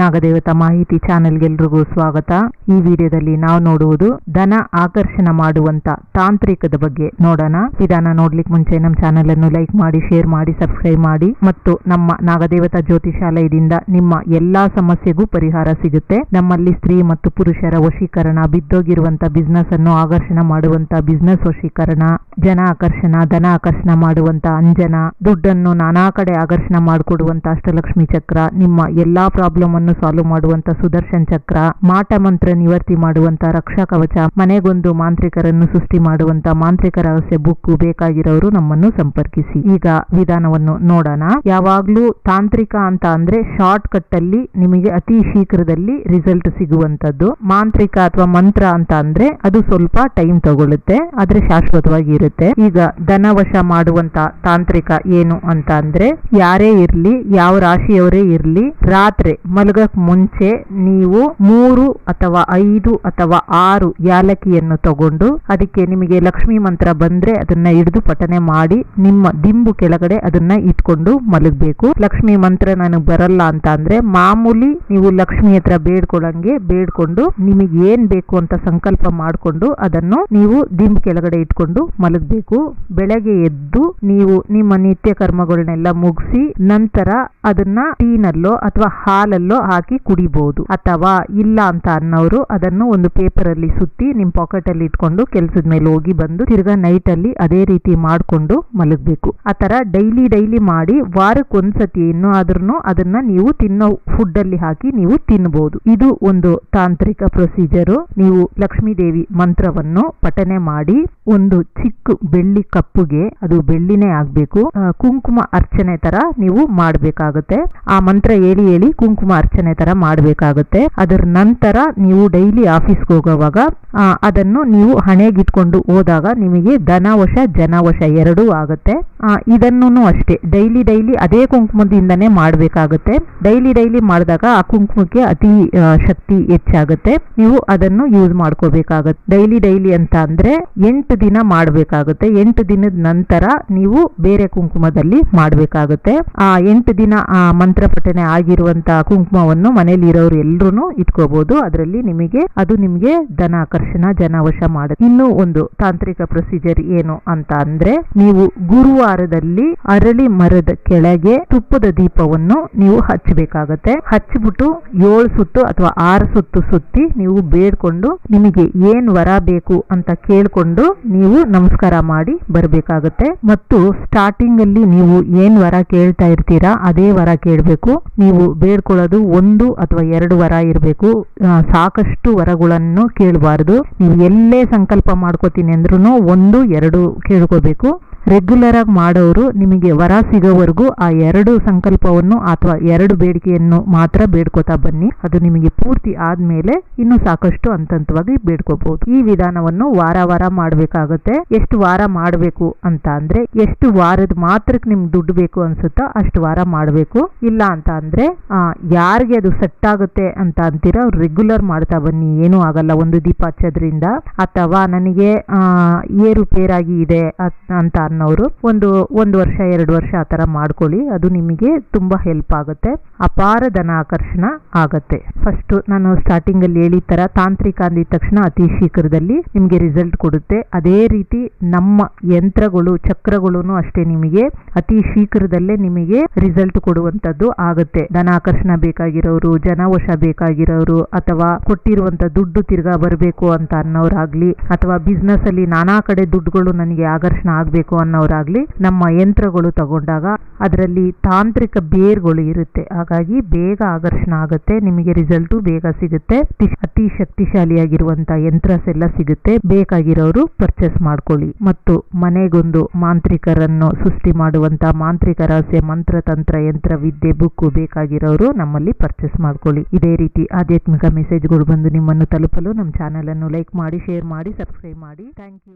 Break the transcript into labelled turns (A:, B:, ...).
A: ನಾಗದೇವತಾ ಮಾಹಿತಿ ಚಾನೆಲ್ಗೆಲ್ರಿಗೂ ಸ್ವಾಗತ. ಈ ವಿಡಿಯೋದಲ್ಲಿ ನಾವು ನೋಡುವುದು ದನ ಆಕರ್ಷಣ ಮಾಡುವಂತ ತಾಂತ್ರಿಕದ ಬಗ್ಗೆ ನೋಡೋಣ. ವಿಧಾನ ನೋಡ್ಲಿಕ್ಕೆ ಮುಂಚೆ ನಮ್ಮ ಚಾನೆಲ್ ಅನ್ನು ಲೈಕ್ ಮಾಡಿ, ಶೇರ್ ಮಾಡಿ, ಸಬ್ಸ್ಕ್ರೈಬ್ ಮಾಡಿ ಮತ್ತು ನಮ್ಮ ನಾಗದೇವತಾ ಜ್ಯೋತಿಷಾಲಯದಿಂದ ನಿಮ್ಮ ಎಲ್ಲಾ ಸಮಸ್ಯೆಗೂ ಪರಿಹಾರ ಸಿಗುತ್ತೆ. ನಮ್ಮಲ್ಲಿ ಸ್ತ್ರೀ ಮತ್ತು ಪುರುಷರ ವಶೀಕರಣ, ಬಿದ್ದೋಗಿರುವಂತ ಬಿಸ್ನೆಸ್ ಅನ್ನು ಆಕರ್ಷಣ ಮಾಡುವಂತ ಬಿಸ್ನೆಸ್ ವಶೀಕರಣ, ಜನ ಆಕರ್ಷಣ, ಧನ ಆಕರ್ಷಣ ಮಾಡುವಂತ ಅಂಜನ, ದುಡ್ಡನ್ನು ನಾನಾ ಕಡೆ ಆಕರ್ಷಣ ಮಾಡಿಕೊಡುವಂತ ಅಷ್ಟಲಕ್ಷ್ಮಿ ಚಕ್ರ, ನಿಮ್ಮ ಎಲ್ಲಾ ಪ್ರಾಬ್ಲಮ್ ಅನ್ನು ಸಾಲ್ವ್ ಮಾಡುವಂತ ಸುದರ್ಶನ್ ಚಕ್ರ, ಮಾಟ ಮಂತ್ರ ನಿವರ್ತಿ ಮಾಡುವಂತ ರಕ್ಷಾ ಕವಚ, ಮನೆಗೊಂದು ಮಾಂತ್ರಿಕರನ್ನು ಸೃಷ್ಟಿ ಮಾಡುವಂತ ಮಾಂತ್ರಿಕ ರಹಸ್ಯ ಬುಕ್ ಬೇಕಾಗಿರೋರು ನಮ್ಮನ್ನು ಸಂಪರ್ಕಿಸಿ. ಈಗ ವಿಧಾನವನ್ನು ನೋಡೋಣ. ಯಾವಾಗ್ಲೂ ತಾಂತ್ರಿಕ ಅಂತ ಅಂದ್ರೆ ಶಾರ್ಟ್ ಕಟ್ ಅಲ್ಲಿ ನಿಮಗೆ ಅತಿ ಶೀಘ್ರದಲ್ಲಿ ರಿಸಲ್ಟ್ ಸಿಗುವಂತದ್ದು. ಮಾಂತ್ರಿಕ ಅಥವಾ ಮಂತ್ರ ಅಂತ ಅಂದ್ರೆ ಅದು ಸ್ವಲ್ಪ ಟೈಮ್ ತಗೊಳ್ಳುತ್ತೆ ಆದ್ರೆ ಶಾಶ್ವತವಾಗಿ ಇರುತ್ತೆ. ಈಗ ಧನವಶ ಮಾಡುವಂತ ತಾಂತ್ರಿಕ ಏನು ಅಂತ ಅಂದ್ರೆ, ಯಾರೇ ಇರ್ಲಿ, ಯಾವ ರಾಶಿಯವರೇ ಇರ್ಲಿ, ರಾತ್ರಿ ಮಲಗಕ್ ಮುಂಚೆ ನೀವು ಮೂರು ಅಥವಾ ಐದು ಅಥವಾ ಆರು ಯಾಲಕ್ಕಿಯನ್ನು ತಗೊಂಡು ಅದಕ್ಕೆ ನಿಮಗೆ ಲಕ್ಷ್ಮಿ ಮಂತ್ರ ಬಂದ್ರೆ ಅದನ್ನ ಹಿಡಿದು ಪಠನೆ ಮಾಡಿ ನಿಮ್ಮ ದಿಂಬು ಕೆಳಗಡೆ ಅದನ್ನ ಇಟ್ಕೊಂಡು ಮಲಗಬೇಕು. ಲಕ್ಷ್ಮಿ ಮಂತ್ರ ನನಗೆ ಬರಲ್ಲ ಅಂತ ಮಾಮೂಲಿ ನೀವು ಲಕ್ಷ್ಮಿ ಹತ್ರ ಬೇಡ್ಕೊಳಂಗೆ ಬೇಡ್ಕೊಂಡು ನಿಮಗೆ ಏನ್ ಬೇಕು ಅಂತ ಸಂಕಲ್ಪ ಮಾಡಿಕೊಂಡು ಅದನ್ನು ನೀವು ದಿಂಬು ಕೆಳಗಡೆ ಇಟ್ಕೊಂಡು ಮಲಗಬೇಕು. ಬೆಳಗ್ಗೆ ಎದ್ದು ನೀವು ನಿಮ್ಮ ನಿತ್ಯ ಕರ್ಮಗಳನ್ನೆಲ್ಲ ಮುಗಿಸಿ ನಂತರ ಅದನ್ನ ಟೀನಲ್ಲೋ ಅಥವಾ ಹಾಲಲ್ಲೋ ಹಾಕಿ ಕುಡಿಬಹುದು ಅಥವಾ ಇಲ್ಲ ಅಂತ ಅನ್ನೋರು ಅದನ್ನು ಒಂದು ಪೇಪರ್ ಅಲ್ಲಿ ಸುತ್ತಿ ನಿಮ್ ಪಾಕೆಟ್ ಅಲ್ಲಿ ಇಟ್ಕೊಂಡು ಕೆಲಸದ ಮೇಲೆ ಹೋಗಿ ಬಂದು ತಿರ್ಗಾ ನೈಟ್ ಅಲ್ಲಿ ಅದೇ ರೀತಿ ಮಾಡ್ಕೊಂಡು ಮಲಗಬೇಕು. ಆ ತರ ಡೈಲಿ ಡೈಲಿ ಮಾಡಿ ವಾರಕ್ಕೆ ಒಂದ್ಸತಿ ಇನ್ನು ಆದ್ರೂ ಅದನ್ನ ನೀವು ತಿನ್ನೋ ಫುಡ್ ಅಲ್ಲಿ ಹಾಕಿ ನೀವು ತಿನ್ನಬಹುದು ಇದು ಒಂದು ತಾಂತ್ರಿಕ ಪ್ರೊಸೀಜರು. ನೀವು ಲಕ್ಷ್ಮೀ ದೇವಿ ಮಂತ್ರವನ್ನು ಪಠನೆ ಮಾಡಿ ಒಂದು ಚಿಕ್ಕ ಬೆಳ್ಳಿ ಕಪ್ಪುಗೆ ಅದು ಬೆಳ್ಳಿನೇ ಆಗಬೇಕು. ಕುಂಕುಮ ಅರ್ಚನೆ ತರ ನೀವು ಮಾಡಬೇಕಾಗುತ್ತೆ. ಆ ಮಂತ್ರ ಹೇಳಿ ಹೇಳಿ ಕುಂಕುಮ ಅರ್ಚನೆ ತರ ಮಾಡಬೇಕಾಗುತ್ತೆ. ಅದರ ನಂತರ ನೀವು ಡೈಲಿ ಆಫೀಸ್ಗೆ ಹೋಗುವಾಗ ಅದನ್ನು ನೀವು ಹಣೆಗಿಟ್ಕೊಂಡು ಹೋದಾಗ ನಿಮಗೆ ಧನವಶ, ಜನವಶ ಎರಡೂ ಆಗುತ್ತೆ. ಇದನ್ನು ಅಷ್ಟೇ. ಡೈಲಿ ಡೈಲಿ ಅದೇ ಕುಂಕುಮದಿಂದನೇ ಮಾಡಬೇಕಾಗುತ್ತೆ. ಡೈಲಿ ಡೈಲಿ ಮಾಡಿದಾಗ ಆ ಕುಂಕುಮಕ್ಕೆ ಅತಿ ಶಕ್ತಿ ಹೆಚ್ಚಾಗುತ್ತೆ. ನೀವು ಅದನ್ನು ಯೂಸ್ ಮಾಡ್ಕೋಬೇಕಾಗುತ್ತೆ ಡೈಲಿ ಡೈಲಿ ಅಂತ ಅಂದ್ರೆ ಎಂಟು ದಿನ ಮಾಡಬೇಕಾಗುತ್ತೆ. ಎಂಟು ದಿನದ ನಂತರ ನೀವು ಬೇರೆ ಕುಂಕುಮದಲ್ಲಿ ಮಾಡಬೇಕಾಗುತ್ತೆ. ಆ, ಎಂಟು ದಿನ ಮಂತ್ರ ಪಠನೆ ಆಗಿರುವಂತ ಕುಂಕುಮವನ್ನು ಮನೆಯಲ್ಲಿ ಇರೋರು ಎಲ್ಲರೂ ಇಟ್ಕೋಬಹುದು ಅದರಲ್ಲಿ ನಿಮಗೆ, ಅದು ನಿಮಗೆ ಧನ ಆಕರ್ಷಣ ಜನವಶ ಮಾಡುತ್ತೆ ಇನ್ನು ಒಂದು ತಾಂತ್ರಿಕ ಪ್ರೊಸೀಜರ್ ಏನು ಅಂತ ಅಂದ್ರೆ, ನೀವು ಗುರುವಾರದಲ್ಲಿ ಅರಳಿ ಮರದ ಕೆಳಗೆ ತುಪ್ಪದ ದೀಪವನ್ನು ನೀವು ಹಚ್ಚಬೇಕಾಗತ್ತೆ. ಹಚ್ಚಿಬಿಟ್ಟು ಏಳು ಸುತ್ತು ಅಥವಾ ಆರು ಸುತ್ತು ಸುತ್ತಿ ನೀವು ಬೇಡ್ಕೊಂಡು ನಿಮಗೆ ಏನ್ ವರ ಬೇಕು ಅಂತ ಕೇಳ್ಕೊಂಡು ನೀವು ನಮಸ್ಕಾರ ಮಾಡಿ ಬರಬೇಕಾಗತ್ತೆ. ಮತ್ತು ಸ್ಟಾರ್ಟಿಂಗ್ ಅಲ್ಲಿ ನೀವು ಏನ್ ವರ ಕೇಳ್ತಾ ಇರ್ತೀರಾ, ಅದೇ ವರ ಕೇಳಬೇಕು. ನೀವು ಬೇಡ್ಕೊಳ್ಳೋದು ಒಂದು ಅಥವಾ ಎರಡು ವರ ಇರಬೇಕು. ಸಾಕಷ್ಟು ವರಗಳನ್ನು ಕೇಳಬಾರ್ದು. ನೀವು ಎಲ್ಲೇ ಸಂಕಲ್ಪ ಮಾಡ್ಕೋತೀನಿ ಅಂದ್ರೂ ಒಂದು, ಎರಡು ಕೇಳ್ಕೋಬೇಕು. ರೆಗ್ಯುಲರ್ ಆಗಿ ಮಾಡೋರು ನಿಮಗೆ ವರ ಸಿಗೋವರೆಗೂ ಆ ಎರಡು ಸಂಕಲ್ಪವನ್ನು ಅಥವಾ ಎರಡು ಬೇಡಿಕೆಯನ್ನು ಮಾತ್ರ ಬೇಡ್ಕೋತಾ ಬನ್ನಿ. ಅದು ನಿಮಗೆ ಪೂರ್ತಿ ಆದ್ಮೇಲೆ ಇನ್ನು ಸಾಕಷ್ಟು ಹಂತವಾಗಿ ಬೇಡ್ಕೋಬಹುದು ಈ ವಿಧಾನವನ್ನು ವಾರ ವಾರ ಮಾಡಬೇಕಾಗುತ್ತೆ. ಎಷ್ಟು ವಾರ ಮಾಡಬೇಕು ಅಂತ ಅಂದ್ರೆ ಎಷ್ಟು ವಾರದ ಮಾತ್ರಕ್ಕೆ ನಿಮ್ಗೆ ದುಡ್ಡು ಬೇಕು ಅನ್ಸುತ್ತೋ ಅಷ್ಟು ವಾರ ಮಾಡಬೇಕು. ಇಲ್ಲ ಅಂತ ಅಂದ್ರೆ ಯಾರಿಗೆ ಅದು ಸೆಟ್ ಆಗುತ್ತೆ ಅಂತ ಅಂತೀರಾ ರೆಗ್ಯುಲರ್ ಮಾಡ್ತಾ ಬನ್ನಿ. ಏನೂ ಆಗಲ್ಲ. ಒಂದು ದೀಪ ಹಚ್ಚೋದ್ರಿಂದ ಅಥವಾ ನನಗೆ ಏರುಪೇರಾಗಿ ಇದೆ ಅಂತ ಅನ್ನೋರು ಒಂದು ಒಂದು ವರ್ಷ, ಎರಡು ವರ್ಷ ಆ ಥರ ಮಾಡ್ಕೊಳ್ಳಿ. ಅದು ನಿಮಗೆ ತುಂಬಾ ಹೆಲ್ಪ್ ಆಗುತ್ತೆ. ಅಪಾರ ಧನ ಆಕರ್ಷಣ ಆಗತ್ತೆ. ಫಸ್ಟ್ ನಾನು ಸ್ಟಾರ್ಟಿಂಗ್ ಅಲ್ಲಿ ಹೇಳಿದ ತರ ತಾಂತ್ರಿಕ ಅಂದಿದ ತಕ್ಷಣ ಅತಿ ಶೀಘ್ರದಲ್ಲಿ ನಿಮಗೆ ರಿಸಲ್ಟ್ ಕೊಡುತ್ತೆ. ಅದೇ ರೀತಿ ನಮ್ಮ ಯಂತ್ರಗಳು ಚಕ್ರಗಳು ಅಷ್ಟೇ ನಿಮಗೆ ಅತಿ ಶೀಘ್ರದಲ್ಲೇ ನಿಮಗೆ ರಿಸಲ್ಟ್ ಕೊಡುವಂತದ್ದು ಆಗುತ್ತೆ. ಧನ ಆಕರ್ಷಣ ಬೇಕಾಗಿರೋರು, ಜನವಶ ಬೇಕಾಗಿರೋರು, ಅಥವಾ ಕೊಟ್ಟಿರುವಂತ ದುಡ್ಡು ತಿರ್ಗಾ ಬರಬೇಕು ಅಂತ ಅನ್ನೋರಾಗ್ಲಿ, ಅಥವಾ ಬಿಸ್ನೆಸ್ ಅಲ್ಲಿ ನಾನಾ ಕಡೆ ದುಡ್ಡುಗಳು ನನಗೆ ಆಕರ್ಷಣ ಆಗ್ಬೇಕು ಅನ್ನೋರಾಗ್ಲಿ ನಮ್ಮ ಯಂತ್ರಗಳು ತಗೊಂಡಾಗ ಅದರಲ್ಲಿ ತಾಂತ್ರಿಕ ಬೇರ್ಗಳು ಇರುತ್ತೆ. ಹಾಗಾಗಿ ಬೇಗ ಆಕರ್ಷಣ ಆಗುತ್ತೆ, ನಿಮಗೆ ರಿಸಲ್ಟು ಬೇಗ ಸಿಗುತ್ತೆ. ಅತಿ ಶಕ್ತಿಶಾಲಿಯಾಗಿರುವಂತ ಯಂತ್ರಸ್ ಎಲ್ಲ ಸಿಗುತ್ತೆ. ಬೇಕಾಗಿರೋರು ಪರ್ಚೇಸ್ ಮಾಡ್ಕೊಳ್ಳಿ. ಮತ್ತು ಮನೆಗೊಂದು ಮಾಂತ್ರಿಕರನ್ನು ಸೃಷ್ಟಿ ಮಾಡುವಂತ ಮಾಂತ್ರಿಕ ರಹಸ್ಯ ಮಂತ್ರ, ತಂತ್ರ, ಯಂತ್ರ, ವಿದ್ಯೆ ಬುಕ್ ಬೇಕಾಗಿರೋರು ನಮ್ಮಲ್ಲಿ ಪರ್ಚೇಸ್ ಮಾಡ್ಕೊಳ್ಳಿ. ಇದೇ ರೀತಿ ಆಧ್ಯಾತ್ಮಿಕ ಮೆಸೇಜ್ಗಳು ಬಂದು ನಿಮ್ಮನ್ನು ತಲುಪಲು ನಮ್ಮ ಚಾನೆಲ್ ಅನ್ನು ಲೈಕ್ ಮಾಡಿ ಶೇರ್ ಮಾಡಿ ಸಬ್ಸ್ಕ್ರೈಬ್ ಮಾಡಿ. Thank you